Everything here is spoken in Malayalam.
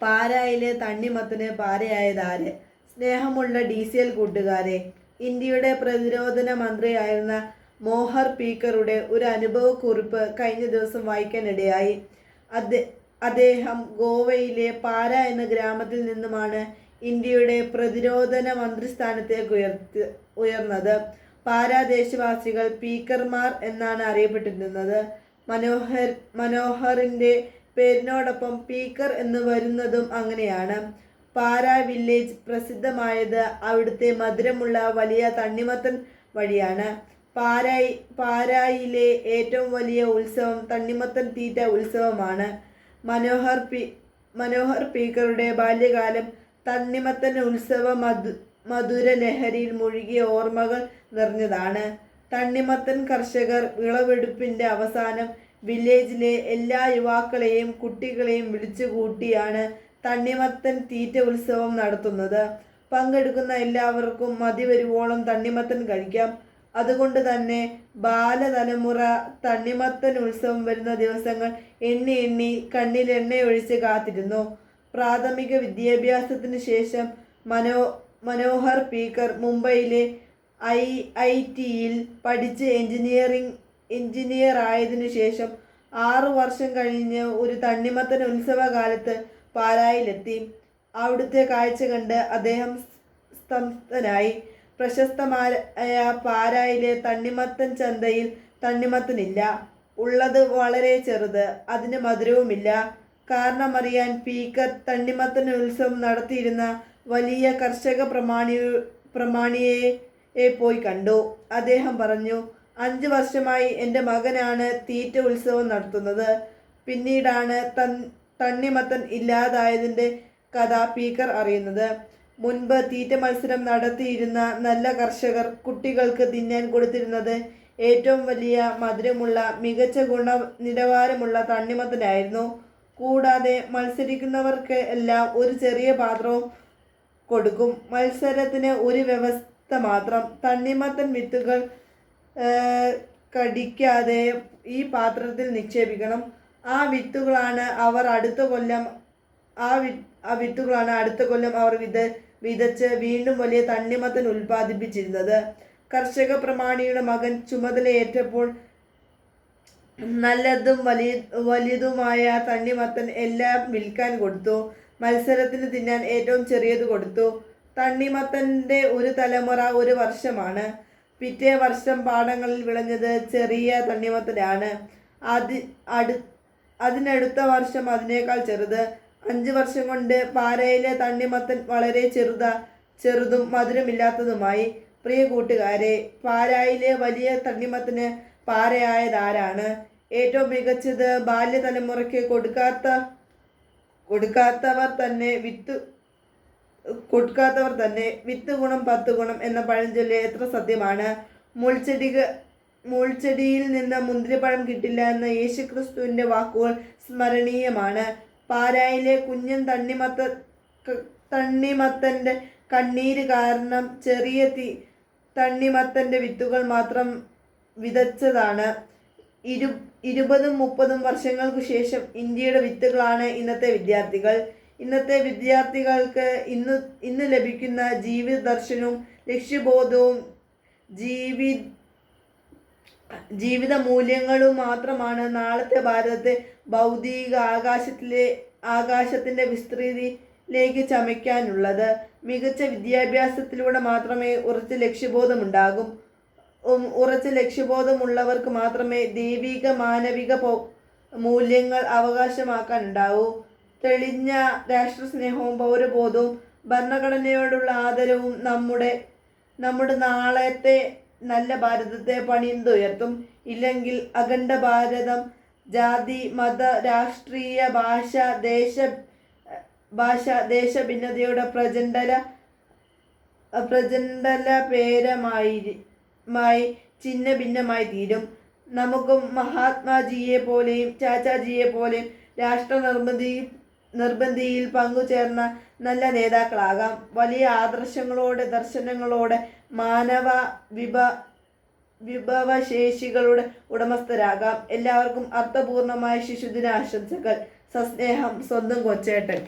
പാരായിലെ തണ്ണിമത്തന് പാരയായതാര് സ്നേഹമുള്ള ഡി സി എൽ കൂട്ടുകാരെ ഇന്ത്യയുടെ പ്രതിരോധന മന്ത്രിയായിരുന്ന മോഹർ പീക്കറുടെ ഒരു അനുഭവക്കുറിപ്പ് കഴിഞ്ഞ ദിവസം വായിക്കാനിടയായി. അദ്ദേ അദ്ദേഹം ഗോവയിലെ പാര എന്ന ഗ്രാമത്തിൽ നിന്നുമാണ് ഇന്ത്യയുടെ പ്രതിരോധന മന്ത്രിസ്ഥാനത്തേക്ക് ഉയർത്തി ഉയർന്നത്. പാരാ ദേശവാസികൾ പീക്കർമാർ എന്നാണ് അറിയപ്പെട്ടിരുന്നത്. മനോഹർ മനോഹറിന്റെ പേരിനോടൊപ്പം പീക്കർ എന്ന് വരുന്നതും അങ്ങനെയാണ്. പാരാ വില്ലേജ് പ്രസിദ്ധമായത് അവിടുത്തെ മധുരമുള്ള വലിയ തണ്ണിമത്തൻ വഴിയാണ്. പാരായി പാരായിലെ ഏറ്റവും വലിയ ഉത്സവം തണ്ണിമത്തൻ തീറ്റ ഉത്സവമാണ്. മനോഹർ പി മനോഹർ പീക്കറുടെ ബാല്യകാലം തണ്ണിമത്തൻ ഉത്സവ മധു മധുര ലഹരിയിൽ മുഴുകിയ ഓർമ്മകൾ നിറഞ്ഞതാണ്. തണ്ണിമത്തൻ കർഷകർ വിളവെടുപ്പിന്റെ അവസാനം വില്ലേജിലെ എല്ലാ യുവാക്കളെയും കുട്ടികളെയും വിളിച്ചു വിളിച്ചുകൂട്ടിയാണ് തണ്ണിമത്തൻ തീറ്റ ഉത്സവം നടത്തുന്നത്. പങ്കെടുക്കുന്ന എല്ലാവർക്കും മതി വരുവോളം തണ്ണിമത്തൻ കഴിക്കാം. അതുകൊണ്ട് തന്നെ ബാലതലമുറ തണ്ണിമത്തൻ ഉത്സവം വരുന്ന ദിവസങ്ങൾ എണ്ണി എണ്ണി കണ്ണിൽ എണ്ണയൊഴിച്ച് കാത്തിരുന്നു. പ്രാഥമിക വിദ്യാഭ്യാസത്തിന് ശേഷം മനോ മനോഹർ പീക്കർ മുംബൈയിലെ ഐ ഐ ടിയിൽ പഠിച്ച് എഞ്ചിനീയറിംഗ് എഞ്ചിനീയർ ആയതിനു ശേഷം ആറു വർഷം കഴിഞ്ഞ് ഒരു തണ്ണിമത്തൻ ഉത്സവകാലത്ത് പാലായിലെത്തി. അവിടുത്തെ കാഴ്ച കണ്ട് അദ്ദേഹം സ്തംഭനായി. പ്രശസ്തമായ പാരായിലെ തണ്ണിമത്തൻ ചന്തയിൽ തണ്ണിമത്തനില്ല. ഉള്ളത് വളരെ ചെറുത് അതിന് മധുരവുമില്ല. കാരണമറിയാൻ പീക്കർ തണ്ണിമത്തൻ ഉത്സവം നടത്തിയിരുന്ന വലിയ കർഷക പ്രമാണി പ്രമാണിയെ പോയി കണ്ടു. അദ്ദേഹം പറഞ്ഞു അഞ്ച് വർഷമായി എന്റെ മകനാണ് തീറ്റ ഉത്സവം നടത്തുന്നത്. പിന്നീടാണ് തൻ തണ്ണിമത്തൻ ഇല്ലാതായതിന്റെ കഥ പീക്കർ അറിയുന്നത്. മുൻപ് തീറ്റ മത്സരം നടത്തിയിരുന്ന നല്ല കർഷകർ കുട്ടികൾക്ക് തിന്നാൻ കൊടുത്തിരുന്നത് ഏറ്റവും വലിയ മധുരമുള്ള മികച്ച ഗുണ നിലവാരമുള്ള തണ്ണിമത്തനായിരുന്നു. കൂടാതെ മത്സരിക്കുന്നവർക്ക് എല്ലാം ഒരു ചെറിയ പാത്രവും കൊടുക്കും. മത്സരത്തിന് ഒരു വ്യവസ്ഥ മാത്രം തണ്ണിമത്തൻ വിത്തുകൾ കടിക്കാതെ ഈ പാത്രത്തിൽ നിക്ഷേപിക്കണം. ആ വിത്തുകളാണ് അവർ അടുത്ത കൊല്ലം ആ വി ആ വിത്തുകളാണ് അടുത്ത കൊല്ലം അവർ വിത വിതച്ച് വീണ്ടും വലിയ തണ്ണിമത്തൻ ഉൽപ്പാദിപ്പിച്ചിരുന്നത്. കർഷക പ്രമാണിയുടെ മകൻ ചുമതലയേറ്റപ്പോൾ നല്ലതും വലിയ വലിയതുമായ തണ്ണിമത്തൻ എല്ലാം വിൽക്കാൻ കൊടുത്തു. മത്സരത്തിന് തിന്നാൻ ഏറ്റവും ചെറിയത് കൊടുത്തു. തണ്ണിമത്തന്റെ ഒരു തലമുറ ഒരു വർഷമാണ്. പിറ്റേ വർഷം പാടങ്ങളിൽ വിളഞ്ഞത് ചെറിയ തണ്ണിമത്തനാണ്. അതി അടു അതിനടുത്ത വർഷം അതിനേക്കാൾ ചെറുത്. അഞ്ച് വർഷം കൊണ്ട് പാരയിലെ തണ്ണിമത്തൻ വളരെ ചെറുത ചെറുതും മധുരമില്ലാത്തതുമായി. പ്രിയ കൂട്ടുകാരെ പാരായിലെ വലിയ തണ്ണിമത്തന് പാരയായതാരാണ്? ഏറ്റവും മികച്ചത് ബാല്യതലമുറയ്ക്ക് കൊടുക്കാത്ത കൊടുക്കാത്തവർ തന്നെ വിത്ത് കൊടുക്കാത്തവർ തന്നെ വിത്ത് ഗുണം പത്ത് ഗുണം എന്ന പഴഞ്ചൊല്ല് എത്ര സത്യമാണ്. മുൾച്ചെടികൾ മുൾച്ചെടിയിൽ നിന്ന് മുന്തിരിപ്പഴം കിട്ടില്ല എന്ന യേശുക്രിസ്തുവിന്റെ വാക്കുകൾ സ്മരണീയമാണ്. പാരായിലെ കുഞ്ഞൻ തണ്ണിമത്ത തണ്ണിമത്തന്റെ കണ്ണീര് കാരണം ചെറിയ തീ തണ്ണിമത്തന്റെ വിത്തുകൾ മാത്രം വിതച്ചതാണ്. ഇരു ഇരുപതും മുപ്പതും വർഷങ്ങൾക്ക് ശേഷം ഇന്ത്യയുടെ വിത്തുകളാണ് ഇന്നത്തെ വിദ്യാർത്ഥികൾ. ഇന്നത്തെ വിദ്യാർത്ഥികൾക്ക് ഇന്ന് ഇന്ന് ലഭിക്കുന്ന ജീവിത ദർശനവും ലക്ഷ്യബോധവും ജീവി ജീവിത മൂല്യങ്ങളും മാത്രമാണ് നാളത്തെ ഭാരതത്തെ ഭൗതിക ആകാശത്തിലെ ആകാശത്തിന്റെ വിസ്തൃതിയിലേക്ക് ചമയ്ക്കാനുള്ളത്. മികച്ച വിദ്യാഭ്യാസത്തിലൂടെ മാത്രമേ ഉറച്ച ലക്ഷ്യബോധമുണ്ടാകും. ഉറച്ച ലക്ഷ്യബോധമുള്ളവർക്ക് മാത്രമേ ദൈവിക മാനവിക മൂല്യങ്ങൾ അവകാശമാക്കാനുണ്ടാവൂ. തെളിഞ്ഞ രാഷ്ട്രസ്നേഹവും പൗരബോധവും ഭരണഘടനയോടുള്ള ആദരവും നമ്മുടെ നമ്മുടെ നാളത്തെ നല്ല ഭാരതത്തെ പണിന്തുയർത്തും ഇല്ലെങ്കിൽ അഖണ്ഡ ഭാരതം ജാതി മത രാഷ്ട്രീയ ഭാഷ ദേശ ഭാഷ ദേശ ഭിന്നതയുടെ പ്രചണ്ഡല പ്രചണ്ഡല പേരമായി മായി ചിഹ്ന ഭിന്നമായി തീരും. നമുക്കും മഹാത്മാജിയെ പോലെയും ചാച്ചാജിയെ പോലെയും രാഷ്ട്ര നിർബന്ധി നിർബന്ധിയിൽ പങ്കുചേർന്ന നല്ല നേതാക്കളാകാം. വലിയ ആദർശങ്ങളോടെ ദർശനങ്ങളോടെ മാനവ വിഭ വിഭവശേഷികളുടെ ഉടമസ്ഥരാകാം. എല്ലാവർക്കും അർത്ഥപൂർണമായ ശിശുദിന ആശംസകൾ സസ്നേഹം സ്വന്തം കൊച്ചേട്ടൻ.